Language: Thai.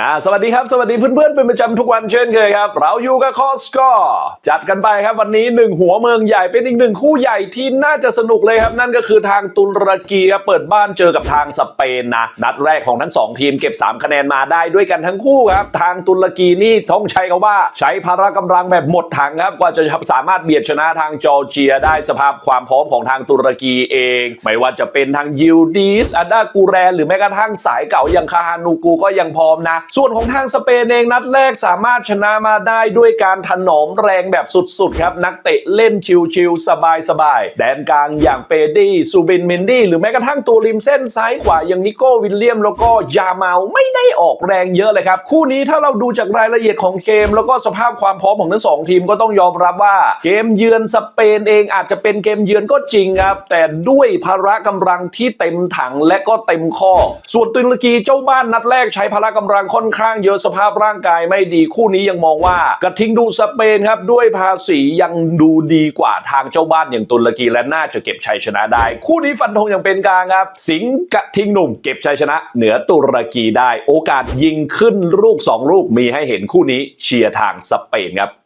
นะสวัสดีครับ สวัสดีเพื่อนๆ เป็นประจำทุกวันเช่นเคยครับ เราอยู่กับคอสกอร์จัดกันไปครับวันนี้หนึ่งหัวเมืองใหญ่เป็นอีกหนึ่งคู่ใหญ่ที่น่าจะสนุกเลยครับ นั่นก็คือทางตุรกีครับเปิดบ้านเจอกับทางสเปนนะนัดแรกของทั้งสองทีมเก็บ 3 คะแนนมาได้ด้วยกันทั้งคู่ครับ ทางตุรกีนี่ต้องใช้คำว่าใช้พละกำลังแบบหมดถังครับกว่าจะสามารถเบียดชนะทางจอร์เจียได้สภาพความพร้อมของทางตุรกีเอง ไม่ว่าจะเป็นทางยิลดีสอาดากูแรนหรือแม้กระทั่งสายเก่าอย่างคาฮานูกูก็ยังพร้อมนะส่วนของทางสเปนเองนัดแรกสามารถชนะมาได้ด้วยการถนอมแรงแบบสุดๆ ครับ นักเตะเล่นชิวๆสบายๆแดนกลางอย่างเปดี้ซูบินเมนดี้หรือแม้กระทั่งตัวริมเส้นซ้ายขวาอย่างนิโก้วิลเลียมแล้วก็ยาเมาไม่ได้ออกแรงเยอะเลยครับ คู่นี้ถ้าเราดูจากรายละเอียดของเกม แล้วก็สภาพความพร้อมของทั้งสองทีมก็ต้องยอมรับว่า เกมเยือนสเปนเองอาจจะเป็นเกมเยือนก็จริงครับแต่ด้วยพละกำลังที่เต็มถังและก็เต็มข้อ ส่วนตุรกีเจ้าบ้านนัดแรกใช้พละกำลังค่อนข้างเยอะสภาพร่างกายไม่ดีคู่นี้ยังมองว่ากระทิงดูสเปนครับด้วยภาษียังดูดีกว่าทางเจ้าบ้านอย่างตุรกีและน่าจะเก็บชัยชนะได้ คู่นี้ฟันธงอย่างเป็นกลางครับ สิงห์กระทิงหนุ่มเก็บชัยชนะ เหนือตุรกีได้ โอกาสยิงขึ้นลูกสองลูกมีให้เห็นคู่นี้เชียร์ทางสเปนครับ